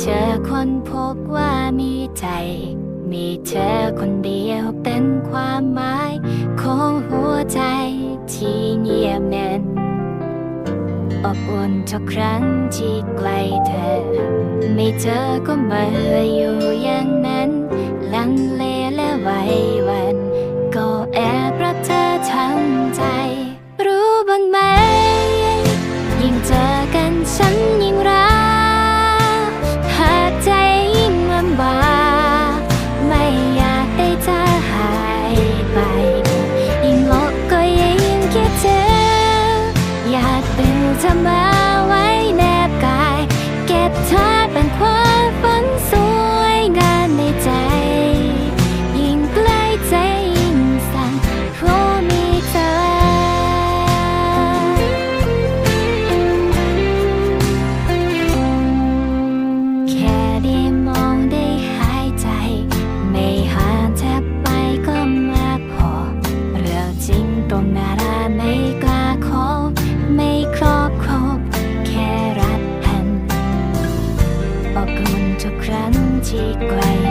เธอคนพบว่ามีใจ มีเธอคนเดียวเป็นความหมายของหัวใจที่เงียบแน่นอบอุ่นทุกครั้งที่ใกล้เธอ ไม่เจอก็เมื่ออยู่อย่างนั้น ลังเลและไหว ยิ่ง 快。